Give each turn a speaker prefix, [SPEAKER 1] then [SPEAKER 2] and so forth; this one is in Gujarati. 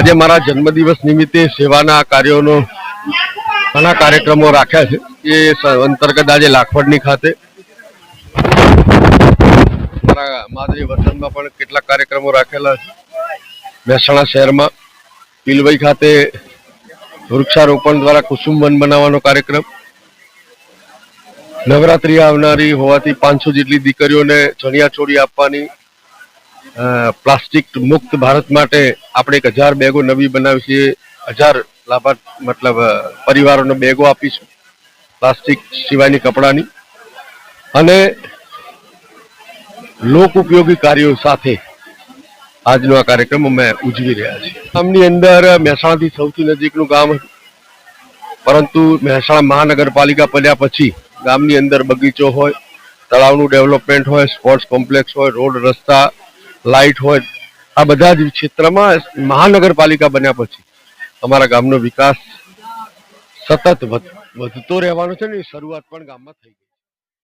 [SPEAKER 1] આજે મારા જન્મદિવસ નિમિત્તે સેવાના કાર્યોનો ઘણા કાર્યક્રમો રાખ્યા છે. એ અંતર્ગત આજે લાખવડની ખાતે મારા માદરી વતનમાં પણ કેટલાક કાર્યક્રમો રાખેલા છે. મહેસાણા શહેરમાં પીલવઈ ખાતે વૃક્ષારોપણ દ્વારા કુસુમ વન બનાવવાનો કાર્યક્રમ. નવરાત્રી આવનારી હોવાથી પાંચસો જેટલી દીકરીઓને ચણિયા ચોળી આપવાની પ્લાસ્ટિક મુક્ત ભારત માટે આપણે એક હજાર બેગો નવી બનાવી છે. હજાર લાભાર્થ, મતલબ પરિવારોને બેગો આપીશું પ્લાસ્ટિક સિવાયની કપડાની. અને લોક ઉપયોગી કાર્યો સાથે આજનો આ કાર્યક્રમ અમે ઉજવી રહ્યા છીએ. ગામની અંદર મહેસાણાથી સૌથી નજીકનું ગામ હતું. પરંતુ મહેસાણા મહાનગરપાલિકા પડ્યા પછી ગામની અંદર બગીચો હોય, તળાવનું ડેવલપમેન્ટ હોય, સ્પોર્ટ્સ કોમ્પ્લેક્સ હોય, રોડ રસ્તા લાઇટ હોય, આ બધા જ ક્ષેત્રમાં મહાનગરપાલિકા બન્યા પછી અમારા ગામનો વિકાસ સતત વધ- વધતો રહેવાનો છે ને શરૂઆત પણ ગામમાં થઈ ગઈ.